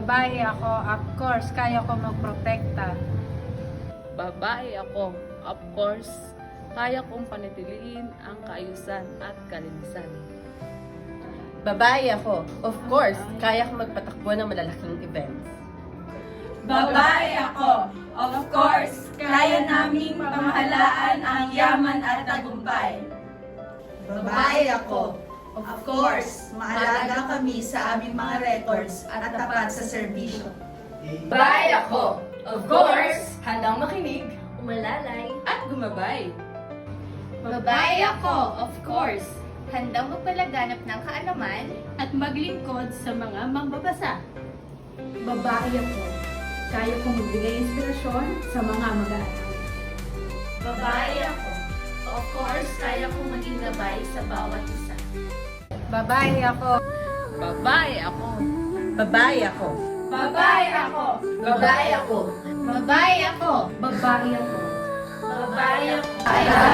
Babae ako, of course, kaya ko magprotekta. Babae ako. Of course, kaya kong panatiliin ang kaayusan at kalinisan. Babae ako. Of course, kaya ko magpatakbo ng malalaking events. Babae ako. Of course, kaya naming pamahalaan ang yaman at tagumpay. Babae ako. Of course, maalaga kami sa aming mga records at tapat sa serbisyo. Babae ako. Of course, handang makinig. Umalalay At gumabay. Babae ako, of course. Handang magpalaganap ng kaalaman at maglingkod sa mga mangbabasa. Babae ako. Kaya kong magbigay inspirasyon sa mga mag-aaral. Babae ako. Of course, kaya kong maging gabay sa bawat isa. Babae ako, Babae ako. Babae ako. Babae ako. Babae ako. Babae ako. Babae ako. Babae ako. Babae